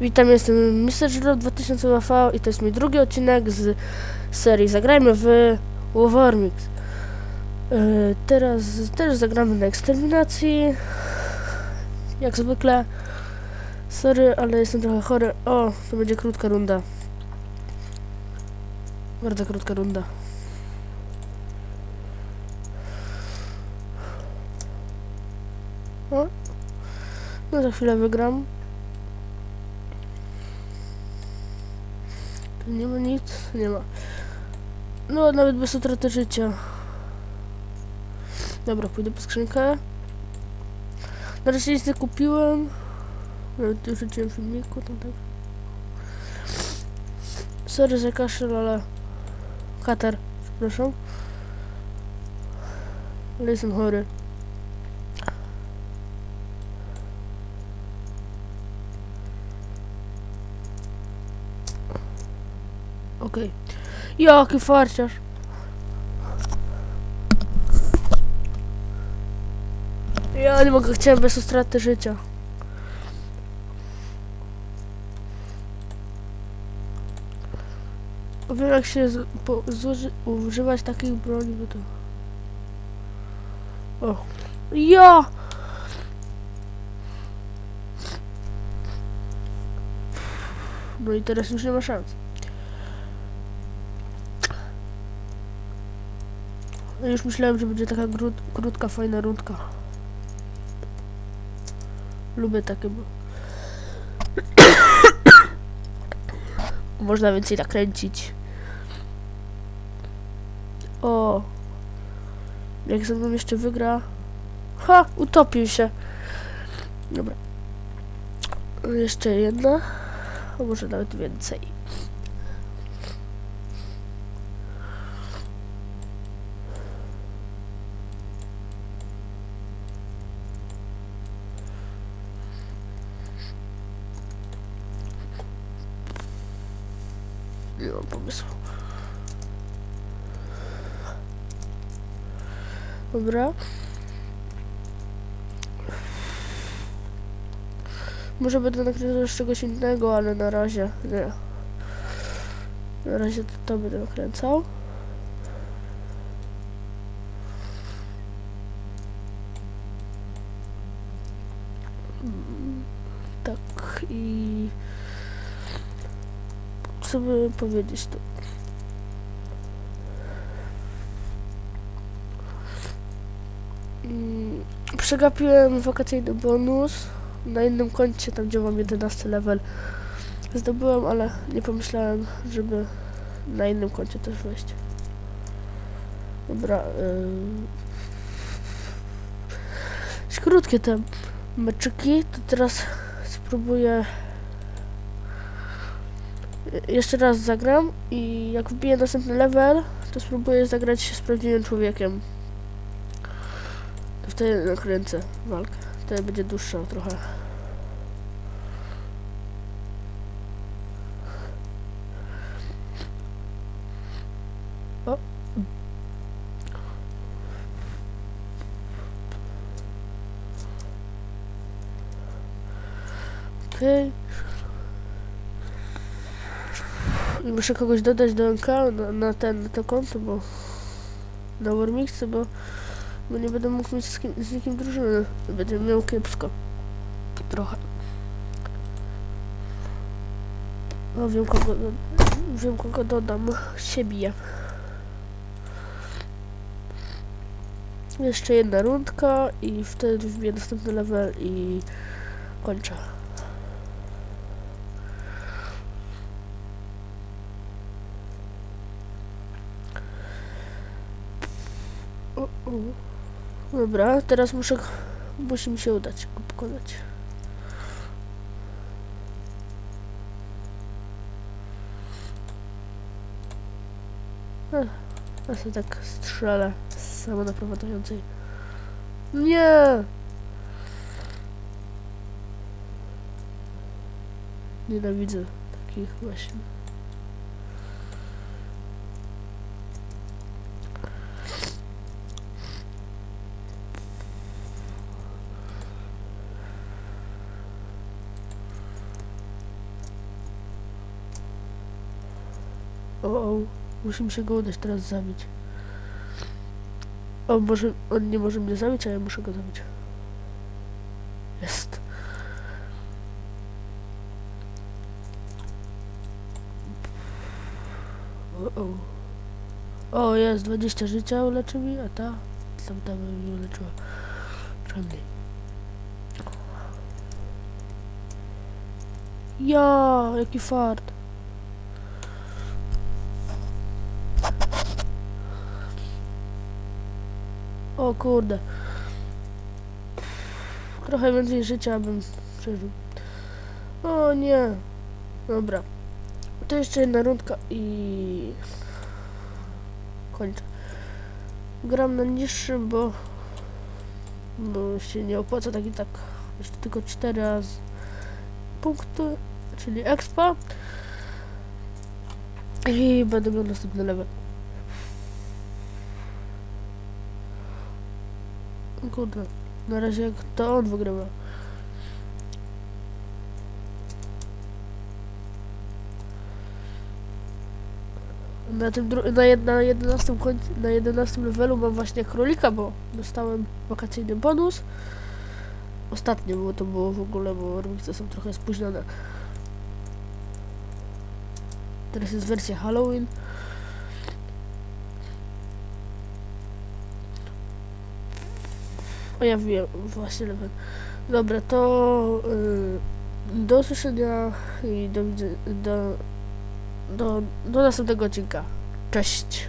Witam, jestem Mr. Żydlo 2000 UV i to jest mój drugi odcinek z serii Zagrajmy w Warmix. Yy, teraz też zagramy na eksterminacji. Jak zwykle. Sorry, ale jestem trochę chory. O, to będzie krótka runda. Bardzo krótka runda. O. No za chwilę wygram. Nie ma nic, nie ma. No, nawet bez utraty życia. Dobra, pójdę po skrzynkę. Na razie nic nie kupiłem. Nawet rzuciłem filmiku, tam tak. Sorry za kaszel, ale... Katar, przepraszam. Ale jestem chory. Okej. Jaki farciarz. Ja nie mogę, chciałem bez utraty życia. Wiem jak się używać takich broni, bo to... O. Ja! No i teraz już nie ma szans. Już myślałem, że będzie taka krótka, fajna rundka. Lubię takie, bo... Można więcej nakręcić. O! Jak ze mną jeszcze wygra... Ha! Utopił się! Dobra. Jeszcze jedna. A może nawet więcej. Nie mam pomysłu. Dobra. Może będę nagrywał z czegoś innego, ale na razie nie. Na razie to, to będę nakręcał. Co by powiedzieć tu? Przegapiłem wakacyjny bonus na innym koncie, tam gdzie mam 11 level. Zdobyłem, ale nie pomyślałem, żeby na innym koncie też wejść. Dobra. Yy... Krótkie te meczyki, to teraz spróbuję jeszcze raz zagram i jak wbiję następny level, to spróbuję zagrać się z prawdziwym człowiekiem. To wtedy nakręcę walkę. Wtedy będzie dłuższa trochę. O. Okej. I muszę kogoś dodać do NK na, na ten, na to konto, bo na Warmixy, bo, bo nie będę mógł mieć z, kim, z nikim drużyny. Będę miał kiepsko. Trochę. No wiem kogo, wiem kogo dodam. Siebie. Jeszcze jedna rundka i wtedy wbiję następny level i kończę. Dobra, teraz muszę. Musi mi się udać go pokonać. Ja sobie tak strzelę z samonaprowadzającej. Nie! Nienawidzę takich właśnie. O, o, musi mi się go udać teraz zabić. O, może, on nie może mnie zabić, a ja muszę go zabić. Jest. O, o. O, jest 20 życia uleczy mi, a ta tam tam mi uleczyła. Czarny. Ja, jaki fart. O kurde. Trochę więcej życia bym przeżył. O nie. Dobra. To jeszcze jedna rundka i... Kończę. Gram na niższym, bo... Bo się nie opłaca tak i tak. Jeszcze tylko 4 razy punkty, czyli expa. I będę miał następny level. Kurde, na razie to on wygrywa. Na tym na, jed- na 11 koń- na 11 levelu mam właśnie królika, bo dostałem wakacyjny bonus. Ostatnio było to było w ogóle, bo Remixy są trochę spóźnione. Teraz jest wersja Halloween. O ja wiem, właśnie level. Dobra, to yy, do usłyszenia i do do, do, do następnego odcinka. Cześć!